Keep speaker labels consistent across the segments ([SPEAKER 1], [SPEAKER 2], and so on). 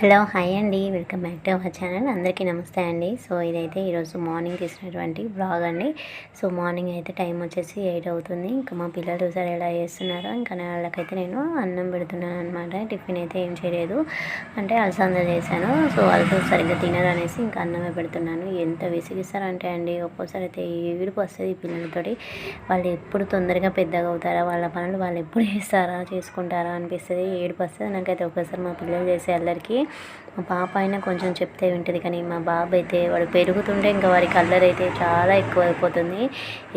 [SPEAKER 1] Hello hi అండి. Welcome back to our channel. అందరికీ నమస్తే అండి. సో ఇదైతే ఈరోజు మార్నింగ్ తీసినటువంటి బ్లాగ్ అండి. సో మార్నింగ్ అయితే టైం వచ్చేసి ఎయిట్ అవుతుంది. ఇంకా మా పిల్లలు చూసారు ఎలా చేస్తున్నారో. ఇంకా వాళ్ళకైతే నేను అన్నం పెడుతున్నాను అనమాట టిఫిన్ అయితే ఏం చేయలేదు. అంటే అలసంద చేశాను. సో వాళ్ళతో సరిగ్గా తినరు అనేసి ఇంకా అన్నమే పెడుతున్నాను. ఎంత విసిగిస్తారంటే అండి ఒక్కోసారి అయితే ఏడుపు వస్తుంది పిల్లలతోటి. వాళ్ళు ఎప్పుడు తొందరగా పెద్దగా అవుతారా? వాళ్ళ పనులు వాళ్ళు ఎప్పుడు చేస్తారా? చేసుకుంటారా? అనిపిస్తుంది. ఏడుపు వస్తుంది. నాకైతే ఒక్కోసారి మా పిల్లలు చేసే అల్లరికి మా పాప అయినా కొంచెం చెప్తే వింటుంది కానీ మా బాబు అయితే వాడు పెరుగుతుంటే ఇంకా వాడి కలర్ అయితే చాలా ఎక్కువ అయిపోతుంది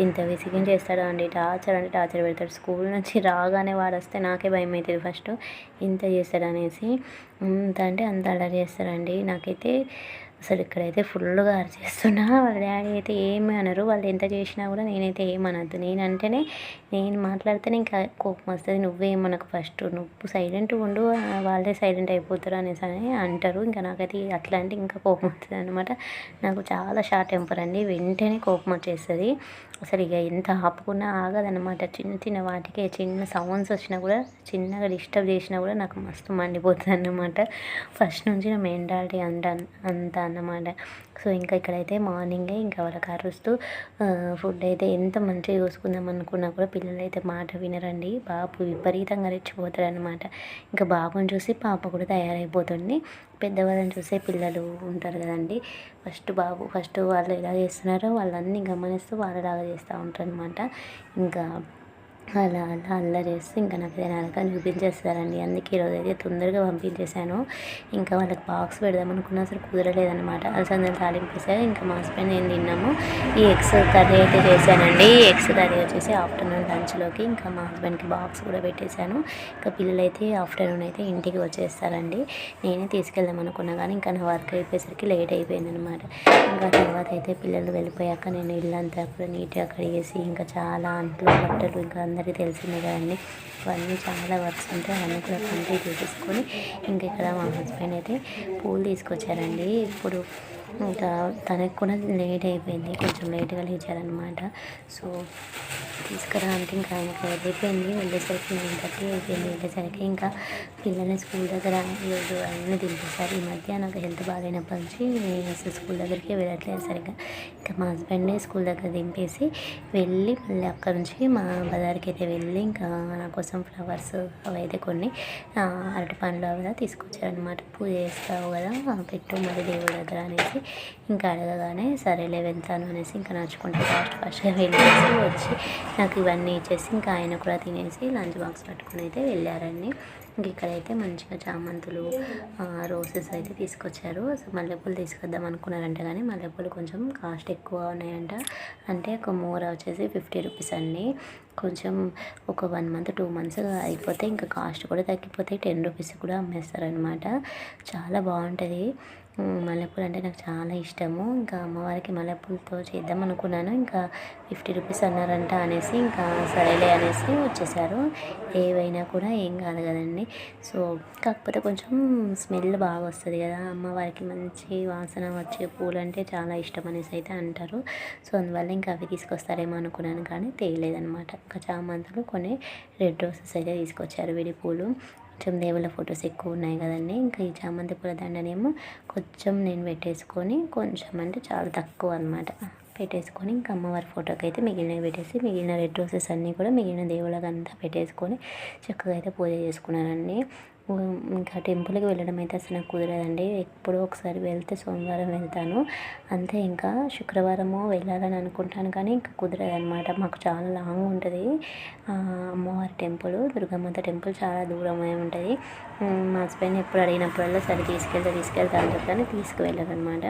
[SPEAKER 1] ఇంత విసిగిం చేస్తాడు అండి టార్చర్ అంటే టార్చర్ పెడతాడు. స్కూల్ నుంచి రాగానే వాడు వస్తే నాకే భయం అవుతుంది ఫస్ట్. ఇంత చేస్తాడు అనేసి. అంత అంటే అంత అల్లరి చేస్తాడండి. నాకైతే అసలు ఇక్కడైతే ఫుల్గా అరిచేస్తున్నా. వాళ్ళ డాడీ అయితే ఏమి అనరు. వాళ్ళు ఎంత చేసినా కూడా నేనైతే ఏమనద్దు నేనంటేనే నేను మాట్లాడితేనే ఇంకా కోపం వస్తుంది. నువ్వేమనకు ఫస్ట్. నువ్వు సైలెంట్ ఉండు. వాళ్ళే సైలెంట్ అయిపోతారు అనేసి అని అంటారు. ఇంకా నాకైతే అట్లా అంటే ఇంకా కోపం వస్తుంది అనమాట నాకు చాలా షార్ట్ టెంపర్ అండి. వెంటనే కోపం వచ్చేస్తుంది. అసలు ఇక ఎంత ఆపుకున్నా ఆగదనమాట చిన్న చిన్న వాటికే చిన్న సౌండ్స్ వచ్చినా కూడా చిన్నగా డిస్టర్బ్ చేసినా కూడా నాకు మస్తు మండిపోతుంది అన్నమాట ఫస్ట్ నుంచి నా మెంటాలిటీ అంత అంత అన్నమాట. సో ఇంకా ఇక్కడైతే మార్నింగే ఇంకా వాళ్ళకి అరుస్తూ ఫుడ్ అయితే ఎంత మంచిగా చూసుకుందాం అనుకున్నా కూడా పిల్లలు అయితే మాట వినరండి. బాబు విపరీతంగా రెచ్చిపోతాడు అనమాట ఇంకా బాబుని చూసి పాప కూడా తయారైపోతుంది. పెద్దవాళ్ళని చూసే పిల్లలు ఉంటారు కదండి. ఫస్ట్ బాబు ఫస్ట్ వాళ్ళు ఎలా చేస్తున్నారో వాళ్ళన్నీ గమనిస్తూ వాళ్ళలాగా చేస్తూ ఉంటారు అనమాట ఇంకా అలా అలా అల్లరి చేస్తే ఇంకా నాకు తినాలకని చూపించేస్తారండి అందుకే ఈరోజు అయితే తొందరగా పంపించేశాను. ఇంకా వాళ్ళకి బాక్స్ పెడదాం అనుకున్నా సరే కుదరలేదనమాట అలసందలు తాలింపేసాక ఇంకా మా హస్బెండ్ నేను తిన్నాము? ఈ ఎగ్స్ కర్రీ అయితే చేశానండి. ఈ ఎగ్స్ కర్రీ వచ్చేసి ఆఫ్టర్నూన్ లంచ్లోకి ఇంకా మా హస్బెండ్కి బాక్స్ కూడా పెట్టేశాను. ఇంకా పిల్లలు అయితే ఆఫ్టర్నూన్ అయితే ఇంటికి వచ్చేస్తారండి. నేనే తీసుకెళ్దాం అనుకున్నా కానీ ఇంకా నా వర్క్ అయిపోయేసరికి లేట్ అయిపోయింది అనమాట ఇంకా తర్వాత అయితే పిల్లలు వెళ్ళిపోయాక నేను ఇల్లంతా కూడా నీట్గా కడిగేసి ఇంకా చాలా అంట్లు బట్టలు ఇంకా అందరికీ తెలిసిందే కదండి. ఇవన్నీ చాలా వర్క్స్ ఉంటాయి అవన్నీ కూడా కంప్లీట్ చేసేసుకొని ఇంకా ఇక్కడ మా హస్బెండ్ అయితే పూలు తీసుకొచ్చారండి. ఇప్పుడు ఇంకా తనకు కూడా లేట్ అయిపోయింది. కొంచెం లేట్గా లేచారనమాట సో తీసుకురా అంటే ఇంకా ఆయనకి అయిపోయింది వెళ్ళేసరికి నైన్ థర్టీ అయిపోయింది. వెళ్ళేసరికి ఇంకా పిల్లల్ని స్కూల్ దగ్గర ఈరోజు అన్నీ దింపేశారు. ఈ మధ్య నాకు హెల్త్ బాగాలేనప్పటి నుంచి నేను స్కూల్ దగ్గరికి వెళ్ళట్లేదు సరిగ్గా. ఇంకా మా హస్బెండ్ని స్కూల్ దగ్గర దింపేసి వెళ్ళి మళ్ళీ అక్కడ నుంచి మా బజార్కి అయితే వెళ్ళి ఇంకా నా కోసం ఫ్లవర్స్ అవి అయితే కొన్ని అరటి పండ్లు అవి తీసుకొచ్చారనమాట పూజ చేస్తావు కదా పెట్టు మరి దేవుడి దగ్గర అనేసి ఇంకా అడగగానే సరేలే వెళ్తాను అనేసి ఇంకా నడుచుకుంటే ఫాస్ట్ ఫాస్ట్గా వెళ్ళేసి వచ్చి నాకు ఇవన్నీ ఇచ్చేసి ఇంకా ఆయన కూడా తినేసి లంచ్ బాక్స్ పట్టుకుని అయితే వెళ్ళారండి. ఇంక ఇక్కడైతే మంచిగా చామంతులు రోసెస్ అయితే తీసుకొచ్చారు. సో మల్లెపూలు తీసుకొద్దాం అనుకున్నారంట కానీ మల్లెపూలు కొంచెం కాస్ట్ ఎక్కువ ఉన్నాయంట. అంటే ఒక మూర వచ్చేసి ఫిఫ్టీ రూపీస్ అండి. కొంచెం ఒక వన్ మంత్ టూ మంత్స్ అయిపోతే ఇంకా కాస్ట్ కూడా తగ్గిపోతే టెన్ రూపీస్ కూడా అమ్మేస్తారనమాట చాలా బాగుంటుంది. మల్లెపూలు అంటే నాకు చాలా ఇష్టము. ఇంకా అమ్మవారికి మల్లెపూలతో చేద్దాం అనుకున్నాను. ఇంకా ఫిఫ్టీ రూపీస్ అన్నారంట అనేసి ఇంకా సరేలే అనేసి వచ్చేసారు. ఏవైనా కూడా ఏం కాదు కదండి. సో కాకపోతే కొంచెం స్మెల్ బాగా వస్తుంది కదా. అమ్మవారికి మంచి వాసన వచ్చే పూలు అంటే చాలా ఇష్టం అనేసి అయితే అంటారు. సో అందువల్ల ఇంకా అవి తీసుకొస్తారేమో అనుకున్నాను కానీ తేలేదనమాట ఇంకా చామంతులు కొన్ని రెడ్ రోసెస్ అయితే తీసుకొచ్చారు విడి పూలు. కొంచెం దేవుళ్ళ ఫొటోస్ ఎక్కువ ఉన్నాయి కదండి. ఇంకా ఈ చామంతి పూల దండనేమో కొంచెం నేను పెట్టేసుకొని కొంచెం అంటే చాలా తక్కువ అనమాట పెట్టేసుకొని ఇంకా అమ్మవారి ఫోటోకి అయితే మిగిలినవి పెట్టేసి మిగిలిన రెడ్ రోసెస్ అన్నీ కూడా మిగిలిన దేవుళ్ళకంతా పెట్టేసుకొని చక్కగా అయితే పూజ చేసుకున్నానండి. ఇంకా టెంపుల్కి వెళ్ళడం అయితే అసలు నాకు కుదరదండి. ఎప్పుడో ఒకసారి వెళ్తే సోమవారం వెళ్తాను. అంతే ఇంకా శుక్రవారము వెళ్ళాలని అనుకుంటాను కానీ ఇంకా కుదరదనమాట మాకు చాలా లాంగ్ ఉంటుంది. అమ్మవారి టెంపుల్ దుర్గమ్మత టెంపుల్ చాలా దూరమై ఉంటుంది. మా హస్బెండ్ ఎప్పుడు అడిగినప్పుడల్లా సరే తీసుకెళ్తే తీసుకెళ్తా అని కానీ తీసుకువెళ్ళాలన్నమాట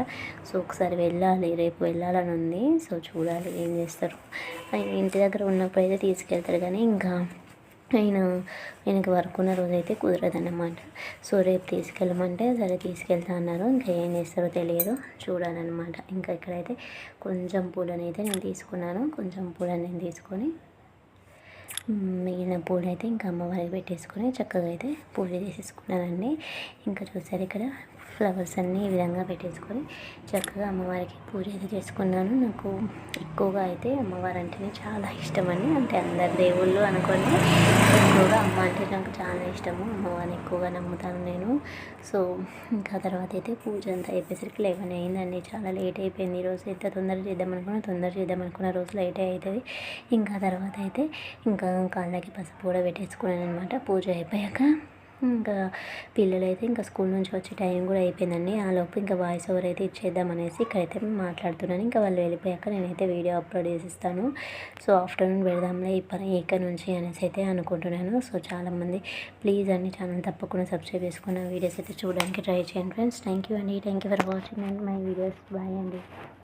[SPEAKER 1] సో ఒకసారి వెళ్ళాలి. రేపు వెళ్ళాలని ఉంది. సో చూడాలి ఏం చేస్తారు. ఇంటి దగ్గర ఉన్నప్పుడు అయితే తీసుకెళ్తారు కానీ ఇంకా ఆయన ఆయనకి వర్క్ ఉన్న రోజు అయితే కుదరదన్నమాట. సో రేపు తీసుకెళ్ళమంటే సరే తీసుకెళ్తా అన్నారు. ఇంకా ఏం చేస్తారో తెలియదు. చూడాలన్నమాట. ఇంకా ఇక్కడైతే కొంచెం పూలని అయితే నేను తీసుకున్నాను. కొంచెం పూలని నేను తీసుకొని మిగిలిన పూలు అయితే ఇంకా అమ్మవారికి పెట్టేసుకొని చక్కగా అయితే పూజ చేసేసుకున్నానండి. ఇంకా చూసారు ఇక్కడ ఫ్లవర్స్ అన్నీ ఈ విధంగా పెట్టేసుకొని చక్కగా అమ్మవారికి పూజ అయితే చేసుకున్నాను. నాకు ఎక్కువగా అయితే అమ్మవారు అంటేనే చాలా ఇష్టమని అంటే అందరు దేవుళ్ళు అనుకోండి ఎక్కువగా అమ్మ అంటే నాకు చాలా ఇష్టము. అమ్మవారిని ఎక్కువగా నమ్ముతాను నేను. సో ఇంకా తర్వాత అయితే పూజ అంతా అయిపోయేసరికి లెవెన్ అయిందండి. చాలా లేట్ అయిపోయింది. ఈరోజు ఎంత తొందర చేద్దాం అనుకున్నా తొందర చేద్దాం అనుకున్న రోజు లేట్ అవుతుంది. ఇంకా తర్వాత అయితే ఇంకా కాళ్ళకి పసుపు కూడా పెట్టేసుకున్నాను అనమాట పూజ అయిపోయాక ఇంకా పిల్లలైతే ఇంకా స్కూల్ నుంచి వచ్చే టైం కూడా అయిపోయిందండి. ఆ లోపు ఇంకా వాయిస్ ఓవర్ అయితే ఇచ్చేద్దాం అనేసి ఇక్కడైతే మాట్లాడుతున్నాను. ఇంకా వాళ్ళు వెళ్ళిపోయాక నేనైతే వీడియో అప్లోడ్ చేసిస్తాను. సో ఆఫ్టర్నూన్ పెడదాంలే ఇప్పుడు ఇక్కడ నుంచి అనేసి అయితే అనుకుంటున్నాను. సో చాలామంది ప్లీజ్ అండి ఛానల్ తప్పకుండా సబ్స్క్రైబ్ చేసుకున్న వీడియోస్ అయితే చూడడానికి ట్రై చేయండి ఫ్రెండ్స్. థ్యాంక్ యూ అండి. Thank you for watching and my videos. Bye అండి.